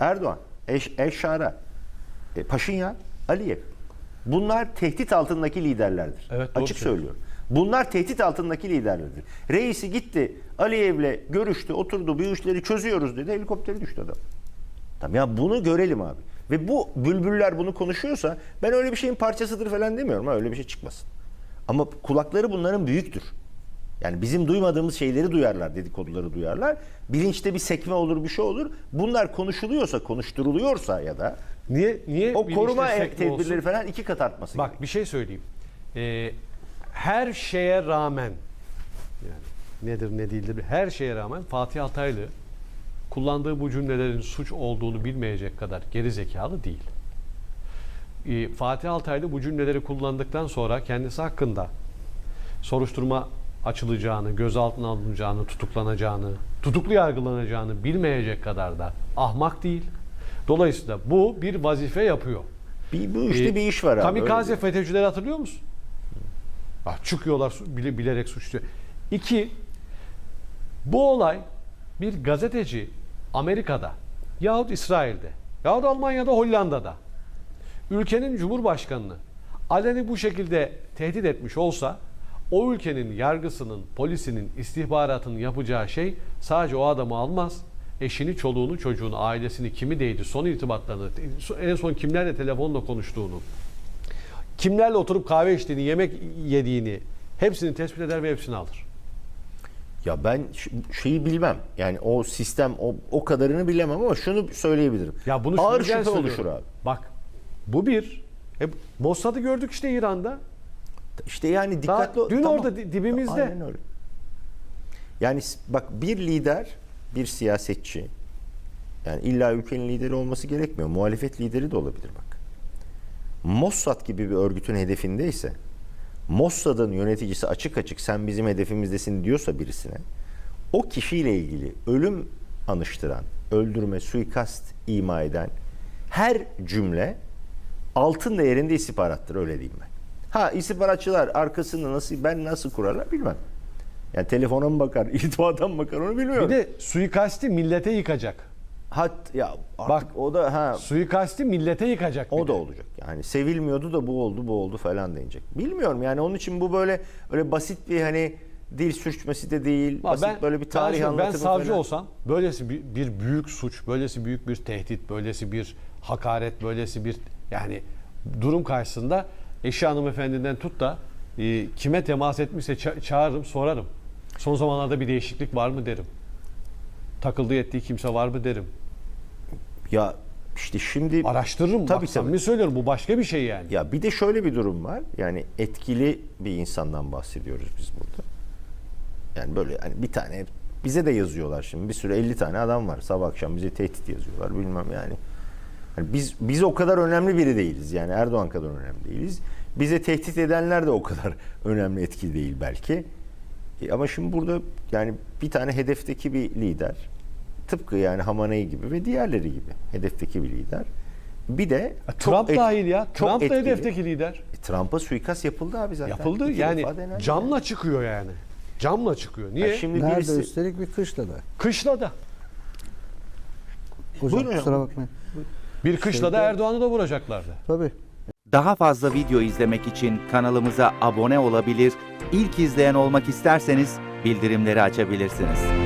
Erdoğan, Eş, Eşşara, e, Paşinyan, Aliyev. Bunlar tehdit altındaki liderlerdir. Evet, Açık söylüyorum. Bunlar tehdit altındaki liderlerdir. Reisi gitti Aliyev'le görüştü, oturdu, bu işleri çözüyoruz dedi. Helikopteri düştü adam. Tamam ya bunu görelim abi. Ve bu bülbüller bunu konuşuyorsa ben öyle bir şeyin parçasıdır falan demiyorum. Ha, öyle bir şey çıkmasın. Ama kulakları bunların büyüktür. Yani bizim duymadığımız şeyleri duyarlar, dedikoduları duyarlar. Bilinçte bir sekme olur, bir şey olur. Bunlar konuşuluyorsa, konuşturuluyorsa ya da Niye niye o koruma tedbirleri olsun? falan iki kat artması Bak bir şey söyleyeyim. Ee, her şeye rağmen yani nedir ne değildir her şeye rağmen Fatih Altaylı kullandığı bu cümlelerin suç olduğunu bilmeyecek kadar geri zekalı değil. Ee, Fatih Altaylı bu cümleleri kullandıktan sonra kendisi hakkında soruşturma açılacağını, gözaltına alınacağını, tutuklanacağını, tutuklu yargılanacağını bilmeyecek kadar da ahmak değil. Dolayısıyla bu bir vazife yapıyor. Bir, bu işte Ee, bir iş var abi. Kamikaze FETÖ'cüleri hatırlıyor musun? Bak çıkıyorlar bile, bilerek suçluyor. İki, bu olay bir gazeteci Amerika'da yahut İsrail'de yahut Almanya'da Hollanda'da ülkenin cumhurbaşkanını aleni bu şekilde tehdit etmiş olsa o ülkenin yargısının, polisinin, istihbaratının yapacağı şey sadece o adamı almaz. Eşini, çoluğunu, çocuğunu, ailesini, kimi değdi, son irtibatlarını, en son kimlerle telefonla konuştuğunu, kimlerle oturup kahve içtiğini, yemek yediğini hepsini tespit eder ve hepsini alır. Ya ben şeyi bilmem. Yani o sistem o, o kadarını bilemem ama şunu söyleyebilirim. Ya bunu Ağır şüphe oluşur abi. Bak bu bir. E, Mossad'ı gördük işte İran'da. İşte yani Daha dikkatli ol- dün tamam. orada di- dibimizde. Aynen öyle. Yani bak bir lider, bir siyasetçi yani illa ülkenin lideri olması gerekmiyor. Muhalefet lideri de olabilir bak. Mossad gibi bir örgütün hedefindeyse Mossad'ın yöneticisi açık açık sen bizim hedefimizdesin diyorsa birisine o kişiyle ilgili ölüm anıştıran, öldürme, suikast ima eden her cümle altın değerinde istihbarattır öyle diyeyim ben. Ha istihbaratçılar arkasında nasıl ben nasıl kurarlar bilmem. Yani telefona mı bakar, irtibata mı bakar onu bilmiyorum. Bir de suikasti millete yıkacak. Hat ya artık Bak, o da ha Suikasti millete yıkacak. bir o da de. olacak. Yani sevilmiyordu da bu oldu, bu oldu falan denecek. Bilmiyorum yani onun için bu böyle öyle basit bir hani dil sürçmesi de değil. Ama basit böyle bir tarih ben, ben anlatımı savcı falan. olsam böylesi bir, bir büyük suç, böylesi büyük bir tehdit, böylesi bir hakaret, böylesi bir yani durum karşısında eşi hanımefendiden tut da e, kime temas etmişse ça- çağırırım, sorarım. Son zamanlarda bir değişiklik var mı derim. Takıldığı ettiği kimse var mı derim. Ya işte şimdi Araştırırım. Tabii, Bak, samimi söylüyorum bu başka bir şey yani. Ya bir de şöyle bir durum var. Yani etkili bir insandan bahsediyoruz biz burada. Yani böyle hani bir tane bize de yazıyorlar şimdi. Bir sürü 50 tane adam var. Sabah akşam bize tehdit yazıyorlar. Bilmem yani. Hani biz biz o kadar önemli biri değiliz. Yani Erdoğan kadar önemli değiliz. Bize tehdit edenler de o kadar önemli etkili değil belki. E ama şimdi burada yani bir tane hedefteki bir lider tıpkı yani Hamaney gibi ve diğerleri gibi hedefteki bir lider. Bir de Trump et- dahil ya. çok Trump da etkili. hedefteki lider. E, Trump'a suikast yapıldı abi zaten. Yapıldı İki yani camla çıkıyor yani. Camla çıkıyor. Niye? Ya şimdi Nerede birisi üstelik bir kışlada. Kışlada. Hocam Buyurun kusura bakmayın. Bir kışlada Şeyde- Erdoğan'ı da vuracaklardı. Tabii. Daha fazla video izlemek için kanalımıza abone olabilir, ilk izleyen olmak isterseniz bildirimleri açabilirsiniz.